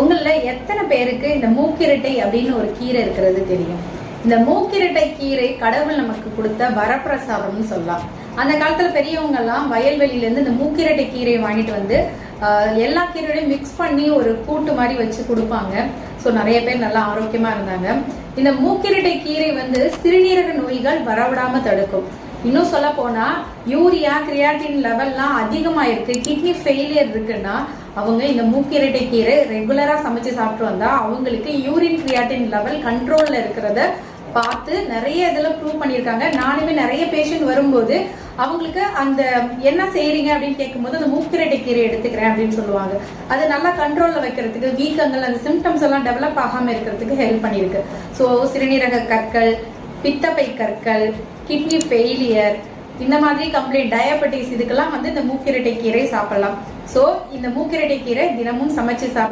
உங்களில் எத்தனை பேருக்கு இந்த மூக்கிரட்டை அப்படின்னு ஒரு கீரை இருக்கிறது தெரியும்? இந்த மூக்கிரட்டை கீரை கடவுள் நமக்கு கொடுத்த வரப்பிரசாதம்னு சொல்லலாம். அந்த காலத்தில் பெரியவங்கெல்லாம் வயல்வெளியிலேருந்து இந்த மூக்கிரட்டை கீரையை வாங்கிட்டு வந்து எல்லா கீரையோடையும் மிக்ஸ் பண்ணி ஒரு கூட்டு மாதிரி வச்சு கொடுப்பாங்க. ஸோ நிறைய பேர் நல்லா ஆரோக்கியமாக இருந்தாங்க. இந்த மூக்கிரட்டை கீரை வந்து சிறுநீரக நோய்கள் வரவிடாமல் தடுக்கும். இன்னும் சொல்ல போனால் யூரியா கிரியாட்டின் லெவல்லாம் அதிகமாக இருக்குது கிட்னி ஃபெயிலியர் இருக்குன்னா அவங்க இந்த மூக்கிரட்டை கீரை ரெகுலராக சமைச்சு சாப்பிட்டு வந்தால் அவங்களுக்கு யூரின் கிரியாட்டின் லெவல் கண்ட்ரோலில் இருக்கிறத பார்த்து நிறைய இதில் ப்ரூவ் பண்ணியிருக்காங்க. நானுமே நிறைய பேஷண்ட் வரும்போது அவங்களுக்கு அந்த என்ன செய்கிறீங்க அப்படின்னு கேட்கும்போது அந்த மூக்கிரட்டை கீரை எடுத்துக்கிறேன் அப்படின்னு சொல்லுவாங்க. அது நல்லா கண்ட்ரோலில் வைக்கிறதுக்கு வீக்கங்கள் அந்த சிம்டம்ஸ் எல்லாம் டெவலப் ஆகாம இருக்கிறதுக்கு ஹெல்ப் பண்ணியிருக்கு. ஸோ சிறுநீரக கற்கள் பித்தப்பை கற்கள் கிட்னி ஃபெயிலியர் இந்த மாதிரி கம்ப்ளைண்ட் டயபெட்டிஸ் இதுக்கெல்லாம் வந்து இந்த மூக்கிரட்டை கீரை சாப்பிடலாம். ஸோ இந்த மூக்கிரட்டை கீரை தினமும் சமைச்சு சாப்பிட